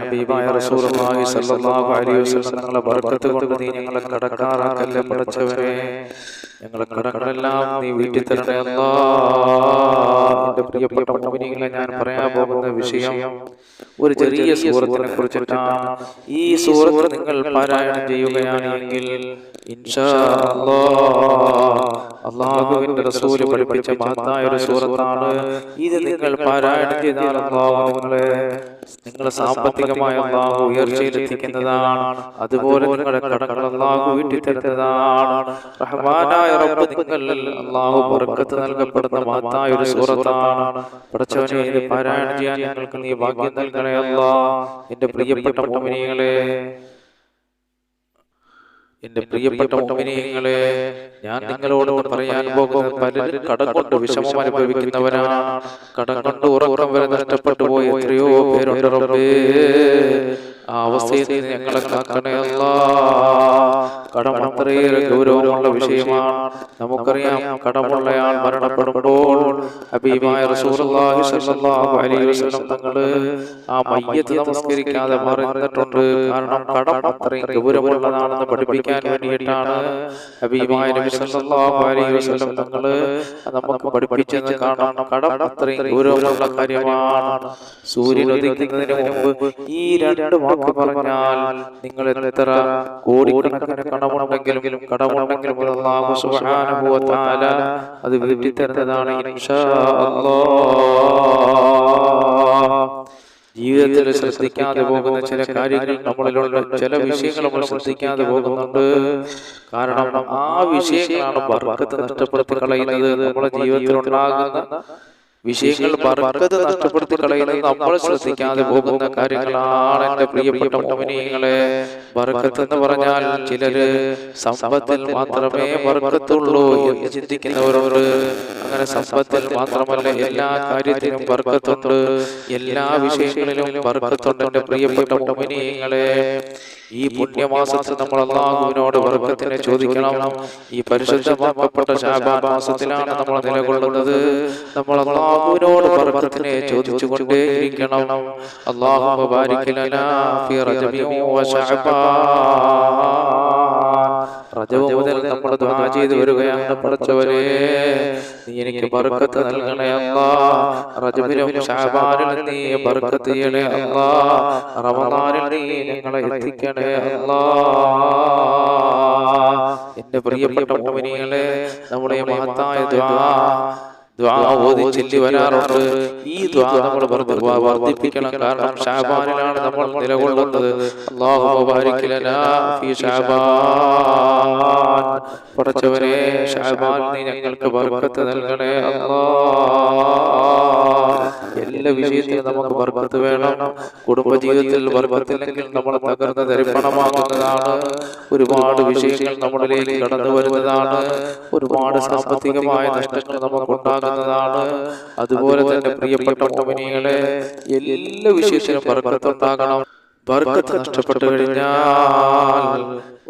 ഹബീബായ റസൂലുള്ളാഹി സ്വല്ലല്ലാഹു അലൈഹി വസല്ലം ബർക്കത്ത് കൊണ്ട് നീ വീട്ടിൽ തരണേ പ്രിയപ്പെട്ട ഞാൻ പോകുന്ന വിഷയം ഒരു ചെറിയ സൂറത്തിനെ കുറിച്ചിട്ടാണ് ഈ സൂറത്ത് നിങ്ങൾ പാരായണം ചെയ്യുകയാണെങ്കിൽ ഇൻഷാ അല്ലാഹ് റസൂൽ പഠിപ്പിച്ച മഹത്തായ ഒരു സൂറത്താണ്. ഇത് നിങ്ങൾ പാരായണം ചെയ്താൽ അള്ളാഹു നിങ്ങളെ നിങ്ങളെ സാമ്പത്തികമായ അള്ളാഹു ഉയർച്ചയിലെത്തിക്കുന്നതാണ്. അതുപോലെ നിങ്ങളുടെ കടകൾ അള്ളാഹു വീട്ടിത്തരുന്നതാണ്. റഹ്മാനായ റബ്ബ് നിങ്ങൾ അള്ളാഹു ബർക്കത്ത് നൽകപ്പെടുന്ന മഹത്തായ ഒരു സൂറത്താണ് പഠിച്ചവനെ ഇത് പാരായണം ചെയ്യാൻ ഞങ്ങൾക്ക് നീ ഭാഗ്യം നൽകണേ അല്ലാ എന്റെ പ്രിയപ്പെട്ട മോമിനികളെ എന്റെ പ്രിയപ്പെട്ട മോമിനിയങ്ങളെ ഞാൻ നിങ്ങളോട് പറയാൻ പോകും പലരും കടം കൊണ്ട് വിഷമം അനുഭവിക്കുന്നവരാണ്. കടം കൊണ്ട് ഉറക്കം വരെ നഷ്ടപ്പെട്ടു പോയി എത്രയോ പേരുണ്ട് ആ അവസ്ഥയിൽ നിന്ന് ഞങ്ങളെ കാക്കണേ അല്ലാ. ഗൗരവമുള്ള വിഷയമാണ്. നമുക്കറിയാം കടമുള്ളയാൾ മരണപ്പെടുമ്പോൾ ഹബീബായ റസൂലുള്ളാഹി സ്വല്ലല്ലാഹു അലൈഹി വസല്ലം തങ്ങൾ ആ മയ്യത്ത് നമസ്കരിക്കാതെ മറന്നിട്ടുണ്ട് കാരണം കടം അത്രയും ഗൗരവമുള്ളതാണെന്ന് പഠിപ്പിക്കാൻ വേണ്ടിയിട്ടാണ് നബി സ്വല്ലല്ലാഹു അലൈഹി വസല്ലം തങ്ങൾ നമുക്ക് പഠിപ്പിച്ചെന്ന് കാണാം കടം അത്രയും ഗൗരവമുള്ള കാര്യമാണ്. സൂര്യൻ ഉദിക്കുന്നതിന് മുമ്പ് ഈ രണ്ട് വാക്ക് പറഞ്ഞാൽ നിങ്ങൾ എത്ര കോടിക്കണക്കിന് കടമുണ്ടെങ്കിലും കടമുണ്ടെങ്കിലും അത് വീട്ടി തരുന്നതാണ് ജീവിതത്തിൽ ശ്രദ്ധിക്കാതെ പോകുന്ന ചില കാര്യങ്ങൾ നമ്മളിലുള്ള ചില വിഷയങ്ങൾ നമ്മൾ ശ്രദ്ധിക്കാതെ പോകുന്നുണ്ട്. കാരണം ആ വിഷയങ്ങളാണ് ബർക്കത്ത് നഷ്ടപ്പെടുത്തി കളയുന്നത്. നമ്മുടെ ജീവിതത്തിൽ ഉണ്ടാകുന്ന വിഷയങ്ങൾ ബർക്കത്ത് നഷ്ടപ്പെടുത്തി കളയുന്നത് നമ്മൾ ശ്രദ്ധിക്കാതെ പോകുന്ന കാര്യങ്ങളാണ് എന്റെ പ്രിയപ്പെട്ട മോമിനിയങ്ങളെ എന്ന് പറഞ്ഞാൽ ചിലര് സമ്പത്തിൽ മാത്രമേ ബർക്കത്തുള്ളൂ എന്ന് ചിന്തിക്കുന്നവരോട് അങ്ങനെ സമ്പത്തിൽ മാത്രമല്ല എല്ലാ കാര്യത്തിലും വർക്കത്തുണ്ട് എല്ലാ വിഷയങ്ങളിലും വർക്കത്തുണ്ട് എന്റെ പ്രിയപ്പെട്ട മോമിനിയങ്ങളെ ഈ പുണ്യമാസത്തിൽ നമ്മൾ അള്ളാഹുവിനോട് വർഗത്തിനെ ചോദിക്കണം. ഈ പരിശുദ്ധമാക്കപ്പെട്ട ശാബാൻ മാസത്തിലാണ് നമ്മൾ നിലകൊള്ളുന്നത്. നമ്മൾ അള്ളാഹുവിനോട് വർഗത്തിനെ ചോദിച്ചുകൊണ്ടേയിരിക്കണം. അള്ളാഹു ബാരിക്കലനാ ഫി റജബി വ ശഅബാൻ റജബ് മുതൽ നമ്മൾ ദുആ ചെയ്തു വരികയാണ് പഠിച്ചവരെ. നീ എനിക്ക് ബർക്കത്ത് നൽകണേ അല്ലാ. റജബിലും ശഅബാനിലും നീ ബർക്കത്ത് ചെയ്യണേ അല്ലാ. റമദാനിൽ നീ ഞങ്ങളെ എത്തിക്കണേ അല്ലാ. എന്റെ പ്രിയപ്പെട്ട മുഅ്മിനീങ്ങളെ നമ്മുടെ മഹത്തായ ദ്വാ ഓതി ചൊല്ലി വരാറുണ്ട്. ഈ ദ്വാ നമ്മൾ വർദ്ധിപ്പിക്കണം. കാരണം ഷാബാനിലാണ് നമ്മൾ നിലകൊള്ളുന്നത്. ഫീ ഷാബാൻ. നീ ഞങ്ങൾക്ക് ബർക്കത്ത് നൽകണേ അല്ലാഹ്. എല്ലാ വിഷയത്തിൽ നമുക്ക് ബർക്കത്ത് വേണം കുടുംബജീവിതത്തിൽ ബർക്കത്തില്ലെങ്കിൽ നമ്മൾ തകർന്ന് തരിപ്പണമാകുന്നതാണ് ഒരുപാട് വിഷയങ്ങൾ നമ്മളിലേക്ക് കടന്നു വരുന്നതാണ്. ഒരുപാട് സാമ്പത്തികമായ നഷ്ടങ്ങൾ നമുക്ക് ഉണ്ടാകുന്നതാണ് അതുപോലെ തന്നെ പ്രിയപ്പെട്ട മോമിനികളെ എല്ലാ വിഷയത്തിലും ബർക്കത്തുണ്ടാകണം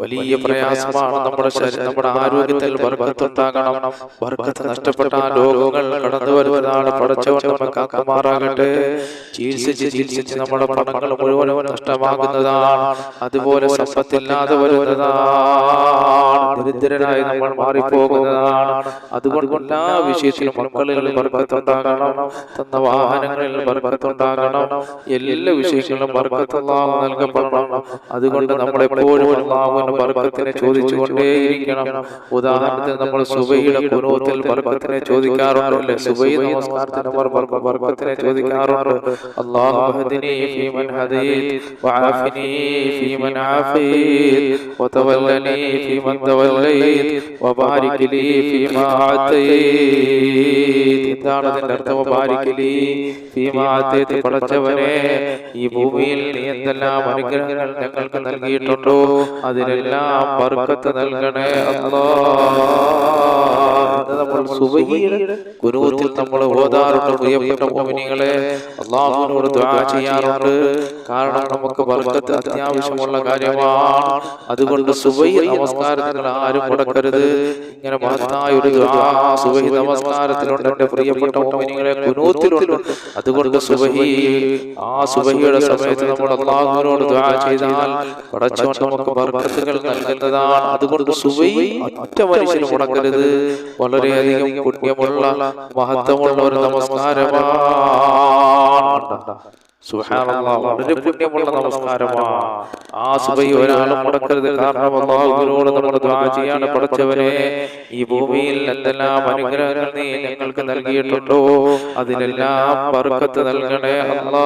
വലിയ പ്രയാസമാണ് നമ്മുടെ ശരീരം നമ്മുടെ ആരോഗ്യത്തിൽ ബർക്കത്തുണ്ടാകണം ബർക്കത്ത് നഷ്ടപ്പെട്ട രോഗങ്ങൾ കടന്നു വരുന്നതാണ്. പടച്ചവൻ ചികിത്സിച്ച് ചികിത്സിച്ച് നമ്മുടെ പണങ്ങൾ മുഴുവനും നഷ്ടമാകുന്നതാണ്. അതുപോലെ സമ്പത്തില്ലാതെ വരുന്നതാണ്. ദരിദ്രരായി നമ്മൾ മാറിപ്പോകുന്നതാണ്. അതുകൊണ്ട് എല്ലാ വിഷയത്തിലും മക്കളിൽ ബർക്കത്തുണ്ടാകണം. തന്ന വാഹനങ്ങളിൽ ബർക്കത്തുണ്ടാകണം. എല്ലാ വിഷയങ്ങളിലും ബർക്കത്തുള്ളാഹു നൽകപ്പെടണം. അതുകൊണ്ട് നമ്മളെപ്പോഴും അള്ളാഹുവിന്റെ ബർക്കത്തിനെ ചോദിച്ചുകൊണ്ടേയിരിക്കണം. ഉദാഹരണത്തിന് നമ്മൾ സുബൈയുടെ കുടുംബത്തിൽ ബർക്കത്തിനെ ചോദിക്കാറുണ്ടല്ലേ? സുബൈ നമസ്കാരത്തിന് നമ്മൾ ബർക്ക- ബർക്കത്തിനെ ചോദിക്കാറുണ്ട്. അള്ളാഹു ഫീമൻ ഹദീത് വആഫിനി ഫീമൻ ആഫീത് വതവല്ലനി ഫീമൻ ആതൈത് പടച്ചവനെ ഈ ഭൂമിയിൽ എന്തെല്ലാം അനുഗ്രഹങ്ങൾ ഞങ്ങൾക്ക് നൽകിയിട്ടുണ്ടോ? അതിനെല്ലാം ബർക്കത്ത് നൽകണേ അല്ലോ. നമ്മൾ ഓതാറുണ്ട് പ്രിയപ്പെട്ട മോമിനികളെ. അള്ളാഹുവിനോട് ചെയ്യാറുണ്ട്. കാരണം നമുക്ക് അത്യാവശ്യമുള്ള കാര്യമാണ്. അതുകൊണ്ട് സുബഹി നമസ്കാരം ആരും മുടക്കരുത്. ഇങ്ങനെ മഹത്തായ ഒരു സുബഹി നമസ്കാരത്തിലുണ്ട്. എന്റെ പ്രിയപ്പെട്ട മോമിനികളെ കുനൂത്തിലുണ്ട്. അതുകൊണ്ട് സുബഹി ആ സുബഹിയുടെ സമയത്ത് നമ്മൾ അള്ളാഹുവിനോട് ദുആ ചെയ്താൽ പടച്ചോൻ നമുക്ക് ബർക്കത്തുകൾ നൽകുന്നതാണ്. അതുകൊണ്ട് സുബഹി ഒറ്റ മനുഷ്യന് മുടക്കരുത്. വളരെയധികം പുണ്യമുള്ള മഹത്വമുള്ള ഒരു നമസ്കാരമാണ്. വളരെ പുണ്യമുള്ള നമസ്കാരമാണ് ആ സുബഹി ഒരാളും മുടക്കരുത്. കാരണം അള്ളാഹുവിനോട് നമ്മൾ ചെയ്യാണ് പഠിച്ചവരെ ഈ ഭൂമിയിൽ എന്തെല്ലാം അനുഗ്രഹങ്ങൾ നീ ഞങ്ങൾക്ക് നൽകിയിട്ടുണ്ടോ? അതിനെല്ലാം ബർക്കത്ത് നൽകണേ അല്ലാ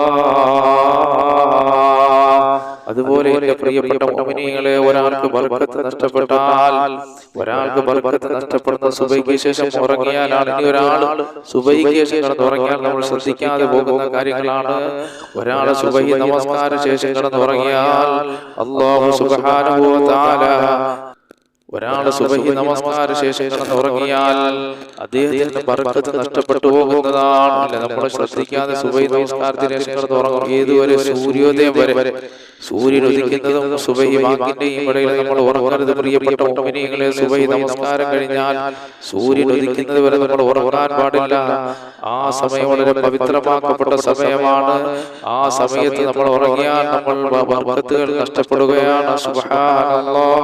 അതുപോലെ എന്റെ പ്രിയപ്പെട്ട മോമിനികളെ ഒരാൾക്ക് ബർക്കത്ത് നഷ്ടപ്പെട്ടാൽ ഒരാൾക്ക് ബർക്കത്ത് നഷ്ടപ്പെടുന്ന സുബൈക്ക് ശേഷം ഉറങ്ങിയാലാണ് ഇനി ഒരാൾ സുബൈക്ക് ശേഷം കിടന്നുറങ്ങിയാൽ നമ്മൾ ശ്രദ്ധിക്കാതെ പോകുന്ന കാര്യങ്ങളാണ്. ഒരാൾ സുബൈ നമസ്കാര ശേഷം കിടന്നുറങ്ങിയാൽ അള്ളാഹു തആല ഒരാൾ സുബഹി നമസ്കാര ശേഷം ഉറങ്ങിയാൽ അദ്ദേഹത്തിന്റെ ബർക്കത്ത് നഷ്ടപ്പെട്ടു പോകുന്നതാണ് അല്ലെ നമ്മൾ ശ്രദ്ധിക്കാതെ സുബഹി നമസ്കാരത്തിന് ശേഷം കിടന്നുറങ്ങും. ഏതുവരെ സൂര്യോദയം വരെ സൂര്യൻ ഉദിക്കുന്നതും സുബഹി വാക്കിന്റെയും ഇടയിൽ നമ്മൾ ഉറങ്ങരുത് പ്രിയപ്പെട്ട മുഅ്മിനീങ്ങളെ സുബഹി നമസ്കാരം കഴിഞ്ഞാൽ സൂര്യൻ ഉദിക്കുന്നത് വരെ നമ്മൾ ഉറങ്ങാൻ പാടില്ല. ആ സമയം വളരെ പവിത്രമാക്കപ്പെട്ട സമയമാണ്. ആ സമയത്ത് നമ്മൾ ഉറങ്ങിയാൽ നമ്മൾ ബർക്കത്തുകൾ നഷ്ടപ്പെടുകയാണ്. സുബ്ഹാനല്ലാഹ്.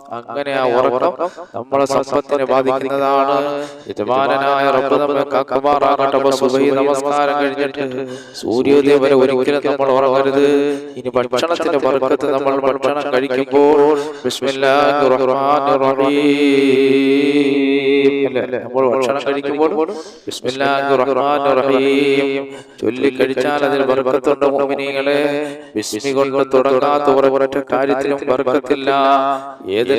അങ്ങനെ ആ ഉറക്കം നമ്മളെ സമ്പത്തിനെ ബാധിക്കുന്നതാണ്. യജമാനായ റബ്ബ് നമ്മെ കാക്കുമാറാകട്ടെ സുബഹി നമസ്കാരം കഴിഞ്ഞിട്ട് സൂര്യോദയം വരെ ഒരിക്കലും നമ്മൾ ഉറങ്ങരുത്. ഇനി ഭക്ഷണത്തിന്റെ പറക്കത്ത് നമ്മൾ ഭക്ഷണം കഴിക്കുമ്പോൾ നമ്മൾ ഭക്ഷണം കഴിക്കുമ്പോൾ ബിസ്മില്ലാഹിർ റഹ്മാനിർ റഹീം. മോമിനികളെ വിസ്മി കൊണ്ട് തുടങ്ങാത്ത ഒരൊറ്റ കാര്യത്തിലും ബർക്കത്തില്ല.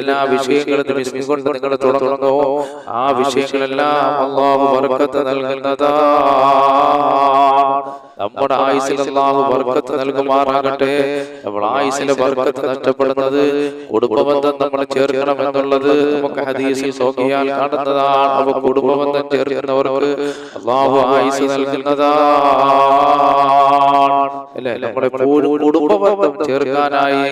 ഏതെല്ലാം വിഷയങ്ങളും ബിസ്മി കൊണ്ട് നിങ്ങൾ തുടങ്ങുന്നു? ആ വിഷയങ്ങളെല്ലാം അള്ളാഹു ബർക്കത്ത് നൽകുന്നതാ നമ്മുടെ ആയുസിൽ അള്ളാഹു ബർക്കത്ത് നൽകുമാറാകട്ടെ. നമ്മൾ ആയുസിലെ ബർക്കത്ത് നഷ്ടപ്പെടുന്നത് കുടുംബബന്ധം നമ്മൾ ചേർക്കണം എന്നുള്ളത് നമുക്ക് ഹദീസിൽ നോക്കിയാൽ കാണുന്നതാണ്. അപ്പൊ കുടുംബബന്ധം ചേർക്കുന്നവർക്ക് അള്ളാഹു ആയുസ് നൽകുന്നതാണ്. അല്ലേ? നമ്മുടെ കുടുംബബന്ധം ചേർക്കാനായി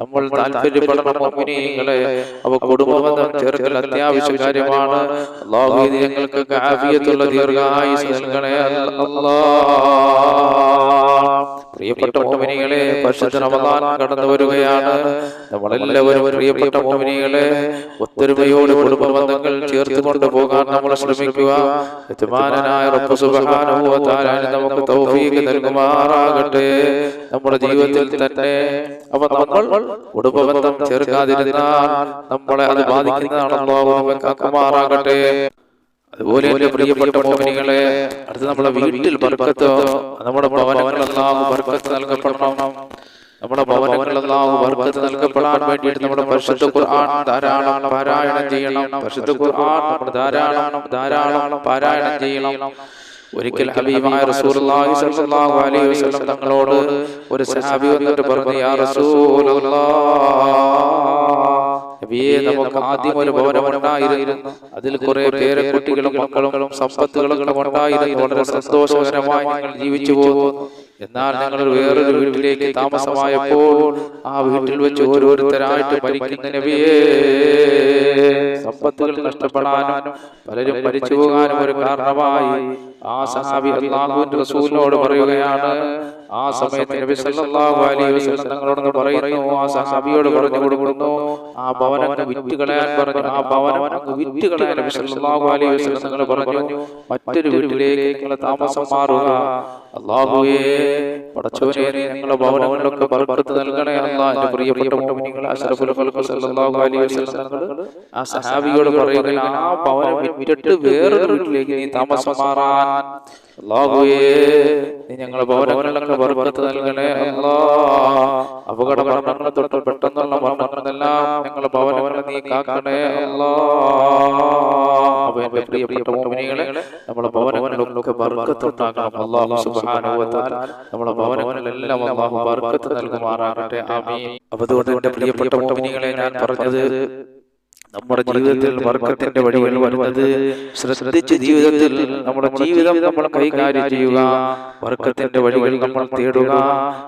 നമ്മൾ താല്പര്യപ്പെടണം മുഅ്മിനീങ്ങളെ അപ്പൊ കുടുംബബന്ധം ചേർക്കൽ അത്യാവശ്യ കാര്യമാണ്. അള്ളാഹു ഞങ്ങൾക്ക് ആഫിയത്തുള്ള ദീർഘായുസ് നൽകണേ. അല്ലാ പ്രിയപ്പെട്ട മോമിനികളെ പരിശുദ്ധ റമദാൻ കടന്നു വരികയാണ്. നമ്മളെല്ലാവരും പ്രിയപ്പെട്ട മോമിനികളെ ഒത്തൊരുമയോട് കുടുംബ ബന്ധങ്ങൾ ചേർത്ത് കൊണ്ടുപോകാൻ നമ്മൾ ശ്രമിക്കുക. യജമാനായ റബ്ബ് സുബ്ഹാനഹു വ തആല നമുക്ക് തൗഫീഖ് നൽകുമാറാകട്ടെ. നമ്മുടെ ജീവിതത്തിൽ തന്നെ അപ്പൊ നമ്മൾ കുടുംബബന്ധം ചെറുക്കാതിരുന്നാൽ ചേർക്കാതിരുന്നാൽ നമ്മളെ അത് ബാധിക്കുന്നതാണല്ലോ അല്ലാഹു നമ്മെ കാക്കുമാറാകട്ടെ. അതുപോലെ എന്റെ പ്രിയപ്പെട്ട മോഹിനികളെ അടുത്ത് നമ്മുടെ വീട്ടിൽ ബർക്കത്ത് നമ്മുടെ ഭവനങ്ങളെല്ലാം ബർക്കത്ത് നൽകപ്പെടണം. നമ്മുടെ ഭവനങ്ങളെല്ലാം ബർക്കത്ത് നൽകപ്പെടാൻ വേണ്ടിയിട്ട് നമ്മുടെ പരിശുദ്ധ ഖുർആൻ ധാരാളം പാരായണം ചെയ്യണം. പരിശുദ്ധ ഖുർആൻ നമ്മൾ ധാരാളം ധാരാളം പാരായണം ചെയ്യണം. ഒരിക്കൽ ഹബീബായ റസൂലുള്ളാഹി സ്വല്ലല്ലാഹു അലൈഹി വസല്ലം തങ്ങളോട് ഒരു സഹാബി വന്നിട്ട് പറഞ്ഞു യാ റസൂലുള്ളാഹ് നബിയെ നമുക്ക് ആദ്യം ഒരു ഭവനം ഉണ്ടായിരുന്നു. അതിൽ കുറെ പേരെ കുട്ടികളും മക്കളും സമ്പത്തുകളും ഉണ്ടായിരുന്നു. വളരെ സന്തോഷകരമായി ഞങ്ങൾ ജീവിച്ചു പോകുന്നു എന്നാൽ ഞങ്ങൾ വേറൊരു വീട്ടിലേക്ക് താമസമായപ്പോൾ ആ വീട്ടിൽ വെച്ച് ഓരോരുത്തരായിട്ട് മരിക്കുന്ന നബിയെ സമ്പത്തുകൾ നഷ്ടപ്പെടാനും പലരും മരിച്ചു പോകാനും ഒരു കാരണമായി ആ സഹാബി അള്ളാഹുവിന്റെ റസൂലിനോട് പറയുകയാണ് ആ സമയത്ത് നബി സല്ലല്ലാഹു അലൈഹി വസല്ലം തങ്ങളോട് പറയുന്നു ആ സഹാബിയോട് പറഞ്ഞു കൊടുക്കുന്നു ആ ഭവനം വിറ്റ് കളയാൻ പറഞ്ഞു. ആ ഭവനം വിറ്റ് കളയാൻ നബി സല്ലല്ലാഹു അലൈഹി വസല്ലം തങ്ങൾ പറഞ്ഞു. മറ്റൊരു വീട്ടിലേക്ക് നിങ്ങൾ താമസം മാറുക. അള്ളാഹുവേ പടച്ചവനെ നിങ്ങളുടെ ഭവനങ്ങളിലൊക്കെ ബർക്കത്ത് നൽകണേ അല്ലാ. എന്റെ പ്രിയപ്പെട്ട മുഅ്മിനീങ്ങൾ അഷ്റഫുൽ ഖൽഖ് സല്ലല്ലാഹു അലൈഹി വസല്ലം തങ്ങൾ ആ സഹാബിയോട് പറയുകയാണ് ആ ഭവനം വിറ്റിട്ട് വേറൊരു വീട്ടിലേക്ക് നീ താമസം മാറാൻ അള്ളാഹുവേ നീ ഞങ്ങളുടെ ഭവനങ്ങളിലൊക്കെ ബർക്കത്ത് നൽകണേ അല്ലാ. അപകട മരണങ്ങളെ തൊട്ട് പെട്ടെന്നുള്ള മരണങ്ങളെല്ലാം ഭവനങ്ങളെ നീ കാക്കണേ അല്ലാ. പ്രിയപ്പെട്ട മോമിനികളെ ഭവനങ്ങളിലൊക്കെ സുബ്ഹാനഹു വ തആല ഭവനങ്ങളിലെല്ലാം ബർക്കത്ത് നൽകുമാറാകട്ടെ. ആമീൻ. അതുകൊണ്ട് പ്രിയപ്പെട്ട മോമിനികളെ ഞാൻ പറഞ്ഞത് നമ്മുടെ ജീവിതത്തിൽ വർക്കത്തിന്റെ വഴികൾ വരുന്നത് ശ്രദ്ധിച്ച് ജീവിതത്തിൽ നമ്മുടെ ജീവിതം നമ്മൾ കൈകാര്യം ചെയ്യുക വർക്കത്തിന്റെ വഴികൾ നമ്മൾ തേടുക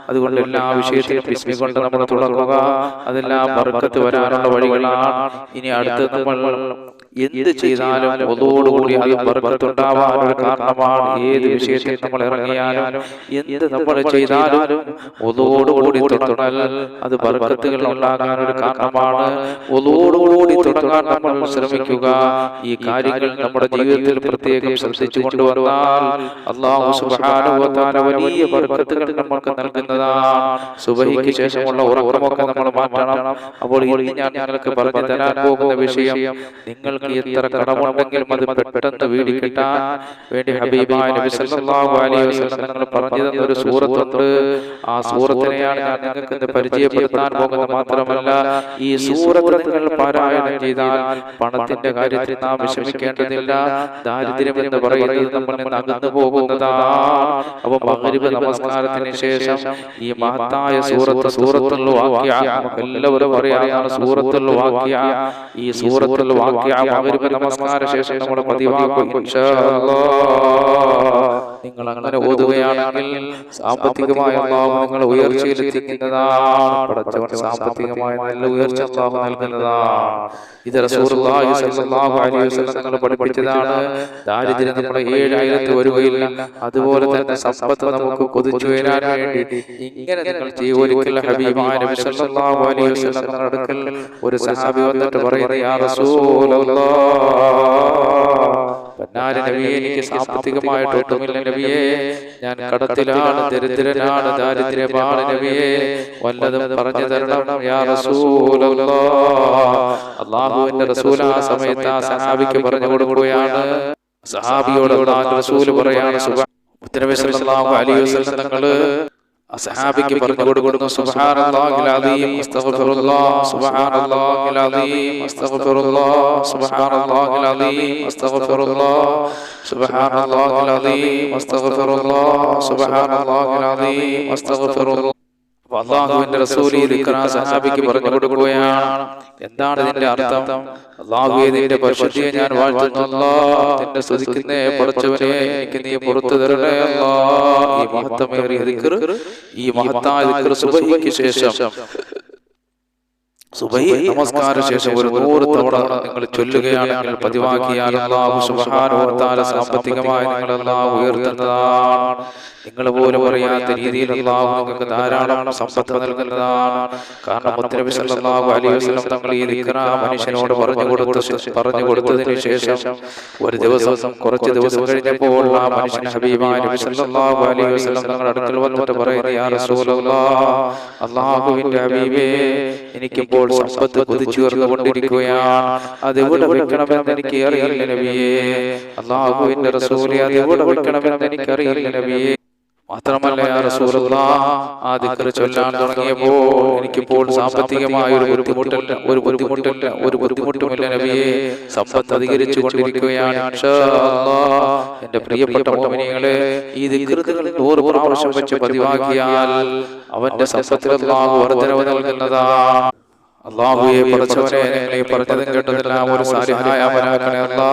അതുകൊണ്ട് എല്ലാ വിഷയത്തിലും വിസ്മി കൊണ്ട് നമ്മൾ തുടങ്ങുക അതെല്ലാം വർക്കത്ത് വരാനുള്ള വഴികളാണ്. ഇനി അടുത്ത് നമ്മൾ എന്ത് ചെയ്താലും ഒതോടുകൂടി അത് ഒരു കാരണമാണ് ഏത് വിഷയത്തിൽ നമ്മൾ ഇറങ്ങിയാലും എന്ത് നമ്മൾ ചെയ്താലും ഒതോടുകൂടി തുടങ്ങൽ അത് ബർക്കത്തുകൾ ഉണ്ടാകാൻ ഒരു കാരണമാണ്. ഒതോടുകൂടി തുടങ്ങാൻ നമ്മൾ ശ്രമിക്കുക. ഈ കാര്യങ്ങൾ നമ്മുടെ ജീവിതത്തിൽ പ്രത്യേകം ശ്രദ്ധിച്ചു കൊണ്ടുവന്നാൽ അള്ളാഹു തആല വലിയ ബർക്കത്തുകൾ നമ്മൾക്ക് നൽകുന്നതാണ്. സുബഹിക്ക് ശേഷമുള്ള ഉറക്കമൊക്കെ നമ്മൾ മാറ്റണം. അപ്പോൾ ഇനി ഞാൻ നിങ്ങൾക്ക് പറഞ്ഞു തരാൻ പോകുന്ന വിഷയം നിങ്ങൾക്ക് എത്ര കടമുണ്ടെങ്കിലും അത് പെട്ടെന്ന് വീട് കിട്ടാൻ വേണ്ടി ഹബീബായ നബി സല്ലല്ലാഹു അലൈഹി വസല്ലം നിങ്ങൾ പറഞ്ഞു തന്ന ഒരു സൂറത്തുണ്ട്. ആ സൂറത്തിനെയാണ് ഞാൻ നിങ്ങൾക്ക് ഇന്ന് പരിചയപ്പെടുത്താൻ പോകുന്നത് മാത്രമല്ല ഈ സൂറത്ത് നിങ്ങൾ പാരായണം ചെയ്താൽ പണത്തിന്റെ കാര്യത്തിൽ നാം വിഷമിക്കേണ്ടതില്ല. ദാരിദ്ര്യം എന്ന് പറയുന്നത് നമ്മൾ നിന്ന് അകന്നു പോകുന്നതാണ്. അപ്പൊ മഗ്രിബ് നമസ്കാരത്തിന് ശേഷം ഈ മഹത്തായ സൂറത്ത് സൂറത്തുൽ വാക്യ എല്ലാവരും പറയാനാണ് സൂറത്തുൽ വാക്യ. ഈ സൂറത്തുൽ വാക്യ മഗ്രിബ് നമസ്കാര ശേഷം നമ്മുടെ പതിവാക്കും ഇൻഷാ അല്ലാഹ് നിങ്ങൾ അങ്ങനെ ഓതുകയാണെങ്കിൽ സാമ്പത്തികമായ അള്ളാഹു നിങ്ങൾ ഉയർച്ചയിലെത്തിക്കുന്നതാണ് പടച്ചവൻ സാമ്പത്തികമായ നല്ല ഉയർച്ച അള്ളാഹു നൽകുന്നതാണ്. ഇത് റസൂലുള്ളാഹി സ്വല്ലല്ലാഹു അലൈഹി വസല്ലം നിങ്ങൾ പഠിപ്പിച്ചതാണ്. ദാരിദ്ര്യം നമ്മുടെ ഏഴായിരത്തി വരികയില്ല. അതുപോലെ തന്നെ സമ്പത്ത് നമുക്ക് കൊതിച്ചു വരാൻ വേണ്ടി ഇങ്ങനെ നിങ്ങൾ ചെയ്യും ഒരിക്കൽ ഹബീബായ നബി സല്ലല്ലാഹു അലൈഹി വസല്ലം നിങ്ങളുടെ അടുക്കൽ ഒരു സഹാബി വന്നിട്ട് പറയുന്നത് യാ നബിയെ എനിക്ക് സാമ്പത്തികമായിട്ട് ഒട്ടുമില്ല നബിയെ. ഞാൻ കടത്തിലാണ് ദരിദ്രനാണ് ദാരിദ്ര്യമാണ് നബിയെ. വല്ലതും പറഞ്ഞു തരണം യാ അള്ളാഹുവിന്റെ റസൂൽ ആ സമയത്ത് ആ സഹാബിക്ക് പറഞ്ഞു കൊടുക്കുകയാണ്. സഹാബിയോട് റസൂൽ പറയാണ് വസല്ലം തങ്ങൾ അസഹാബിക്ക് പറഞ്ഞു കൊടുക്കുന്നു സുബ്ഹാനല്ലാഹിൽ അലീം അസ്തഗ്ഫിറുല്ലാഹ് സുബ്ഹാനല്ലാഹിൽ അലീം അസ്തഗ്ഫിറുല്ലാഹ് സുബ്ഹാനല്ലാഹിൽ അലീം അസ്തഗ്ഫിറുല്ലാഹ് സുബ്ഹാനല്ലാഹിൽ അലീം അസ്തഗ്ഫിറുല്ലാഹ് സുബ്ഹാനല്ലാഹിൽ അലീം അസ്തഗ്ഫിറുല്ലാഹ് അള്ളാഹുവിന്റെ ദിക്ർ സഹാബിക്ക് പറഞ്ഞു കൊടുക്കുകയാണ്. എന്താണ് ഇതിന്റെ അർത്ഥം? അള്ളാഹുവെ നിന്റെ പരിശുദ്ധിയെ ഞാൻ വാഴ്ത്തുന്നു. നിന്റെ സ്തുതിക്കുന്നേ പഠിച്ചവനെ നീ പുറത്തു തരണേ. ഈ മഹത്തമേറിയ ഈ മഹത്തായ സുബഹിക്ക് ശേഷം സുബഹി നമസ്കാര ശേഷം ഒരു നൂറ് തവണ നിങ്ങൾ ചൊല്ലുകയാണെങ്കിൽ പതിവാക്കിയാൽ അള്ളാഹു തആല സാമ്പത്തികമായി നിങ്ങൾ അള്ളാഹു ഉയർത്തുന്നതാണ്. നിങ്ങൾ പോലും അറിയാത്ത രീതിയിൽ അള്ളാഹു നിങ്ങൾക്ക് ധാരാളം സമ്പത്ത് നൽകുന്നതാണ്. കാരണം മുത്തനബി സല്ലല്ലാഹു അലൈഹി വസല്ലം തങ്ങൾ ഈ ദിക്ർ മനുഷ്യനോട് പറഞ്ഞു കൊടുത്ത പറഞ്ഞു കൊടുത്തതിന് ശേഷം ഒരു ദിവസം കുറച്ച് ദിവസം കഴിഞ്ഞപ്പോൾ ആ മനുഷ്യൻ ഹബീബായ നബി സല്ലല്ലാഹു അലൈഹി വസല്ലം തങ്ങളുടെ അടുക്കൽ വന്നിട്ട് പറയുന്നു യാ റസൂലല്ലാഹ് ഹബീബേ എനിക്കിപ്പോൾ സമ്പത്ത് കുതിച്ചുയർന്നുകൊണ്ടിരിക്കുകയാണ് അത് എവിടെ വെക്കണമെന്ന് എനിക്ക് അറിയില്ല നബിയേ. അള്ളാഹുവിന്റെ റസൂലെ അത് എവിടെ വെക്കണമെന്ന് എനിക്ക് അറിയില്ല നബിയേ. മാത്രമല്ല ആ ദിക്ർ ചൊല്ലാൻ തുടങ്ങിയപ്പോൾ എനിക്കിപ്പോൾ സാമ്പത്തികമായ ഒരു ബുദ്ധിമുട്ടില്ല ഒരു ബുദ്ധിമുട്ടില്ല ഒരു ബുദ്ധിമുട്ടുമില്ല നബിയെ. സമ്പത്ത് അധികരിച്ചു കൊണ്ടിരിക്കുകയാണ്. എന്റെ പ്രിയപ്പെട്ട മോമിനികളെ ഈ നിങ്ങൾ നൂറ് പ്രാവശ്യം വെച്ച് പതിവാക്കിയാൽ അവന്റെ സമ്പത്തിൽ വർധനവ് നൽകുന്നതാണ് അള്ളാഹുയെ പഠിച്ചവനെ നിങ്ങളെ പറഞ്ഞതും കേട്ടതെല്ലാം ഒരു സാലിഹായ അവനാക്കണേ അല്ലാ.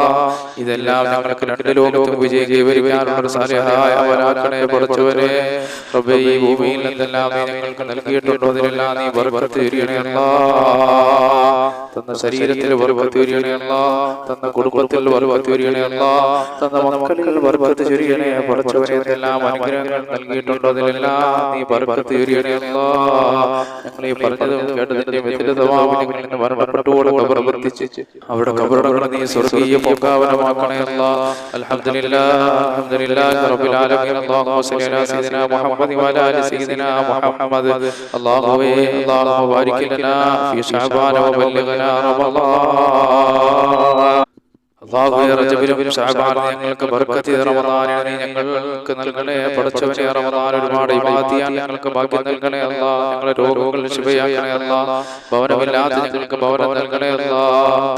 ഇതെല്ലാം ഞങ്ങൾക്ക് രണ്ട് ലോകത്തും വിജയം കൈവരിക്കാനുള്ള ഒരു സാലിഹായ അവനാക്കണേ പഠിച്ചവനെ റബ്ബേ ഈ ഭൂമിയിൽ എന്തെല്ലാം നീ ഞങ്ങൾക്ക് നൽകിയിട്ടുണ്ടോ? അതിലെല്ലാം നീ അല്ലാ. തന്ന ശരീരത്തിൽ അല്ലാ. തന്ന കുടുംബത്തിൽ അല്ലാ. തന്ന മക്കളിൽ ബർക്കത്ത് ചൊരിയണേ പഠിച്ചവനെ എന്തെല്ലാം അനുഗ്രഹങ്ങൾ നൽകിയിട്ടുണ്ടോ? അതിലെല്ലാം നീ ബർക്കത്ത് ചൊരിയണേ അല്ലാ. ഞങ്ങൾ ഈ കേട്ടതിന്റെ വ്യതിരിതമാവിനെ മരണപ്പെട്ടുകൊണ്ട് പ്രവർത്തിച്ച് അവിടെ കബറടങ്ങൾ നീ സ്വർഗീയ പൊങ്കാവനമാക്കണേ അല്ലാ. അൽഹംദുലില്ലാ റബ്ബിൽ ആലമീൻ. അല്ലാഹു സ്വല്ലി അലാ സയ്യിദിനാ മുഹമ്മദി വഅലാ ആലി സയ്യിദിനാ മുഹമ്മദ്. അല്ലാഹുവേ അല്ലാഹു ബാരിക് ലനാ ഫീ ശഅബാന വബല്ലിഗ്നാ റമളാൻ ഞങ്ങൾക്ക് ബർക്കത്ത് നൽകണേ പടച്ചവനെ റമദാൻ ഒരുപാട് ഇബാദത്ത് ചെയ്യാൻ ഞങ്ങൾക്ക് ഭാഗ്യം നൽകണേ അല്ലാ ഞങ്ങളെ രോഗങ്ങൾ ശുഭയാക്കണേ അല്ലാ ഭവനമില്ലാത്ത ഞങ്ങൾക്ക് ഭവനം നൽകണേ അല്ലാ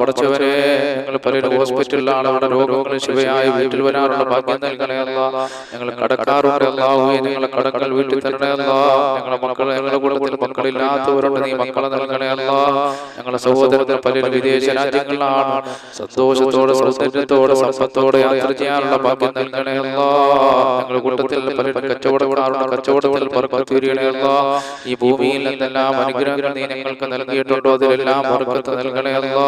പടച്ചവനെ ഞങ്ങൾ പലരും ഹോസ്പിറ്റലിലാണ് അവിടെ രോഗങ്ങൾ ശിവയായി വീട്ടിൽ വരാനുള്ള ഭാഗ്യം നൽകണേ അല്ലാ ഞങ്ങൾ കടക്കാറുണ്ട് അല്ലാഹുവേ ഞങ്ങളെ കടങ്ങൾ വീട്ടിൽ തരണേ ഞങ്ങളുടെ ഞങ്ങളെ മക്കൾ ഞങ്ങളുടെ കൂട്ടത്തിൽ മക്കളില്ലാത്തവരോട് നീ മക്കളെ നൽകണേ അല്ലാ ഞങ്ങളെ സഹോദരങ്ങൾ പലരും വിദേശ രാജ്യങ്ങളിലാണ് സന്തോഷത്തോടെ സൗന്ദര്യത്തോടെ സമ്പത്തോടെ യാത്ര ചെയ്യാനുള്ള ഭാഗ്യം നൽകണേ ഞങ്ങളുടെ കൂട്ടത്തിൽ പലരും കച്ചവടക്കാരുടെ കച്ചവടത്തിൽ പറക്കത്തീരണേ അല്ലാ. ഈ ഭൂമിയിൽ എന്തെല്ലാം അനുഗ്രഹങ്ങൾ നീ ഞങ്ങൾക്ക് നൽകിയിട്ടുണ്ടോ അതിലെല്ലാം ബർക്കത്ത് നൽകണേ അല്ലാ.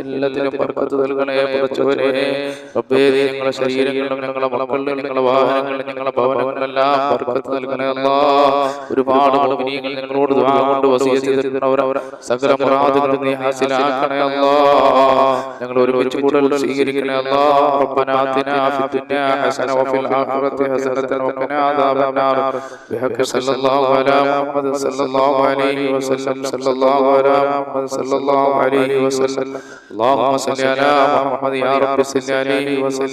എല്ലാത്തിനും ബർക്കത്ത് നൽകണേ കുറച്ചവരെ റബ്ബേ ഞങ്ങളുടെ ശരീരങ്ങളിലും ഞങ്ങളുടെ മക്കളിലും ഞങ്ങളുടെ വാഹനങ്ങളിലും ഞങ്ങളുടെ ഭവനങ്ങളിലെല്ലാം ബർക്കത്ത് നൽകണേ അല്ലാ. ഒരുപാട് മുഅ്മിനീങ്ങൾ ഞങ്ങളോട് ദുആ കൊണ്ട് വസിയത്ത് ചെയ്തിട്ടുള്ളവർ സകല മുറാദുകളും നീ ഹാസിലാക്കണേ അല്ലാ ഞങ്ങൾ ഒരുമിച്ച് കൂടുതൽ സ്വീകരിക്കണേ അല്ലാ റബ്ബനാ ആതിനാ ഫിദ്ദുനിയാ ഹസന വഫിൽ ആഖിറതി ഹസനതൻ വഖിനാ അദാബന്നാർ ബിഹഖ് സല്ലല്ലാഹു അലാ മുഹമ്മദ് സല്ലല്ലാഹു അലൈഹി വസല്ലം സല്ലല്ലാഹു അലാ മുഹമ്മദ് സല്ലല്ലാഹു അലൈഹി വസല്ലം اللهم صل على محمد يا رب صل عليه وسلم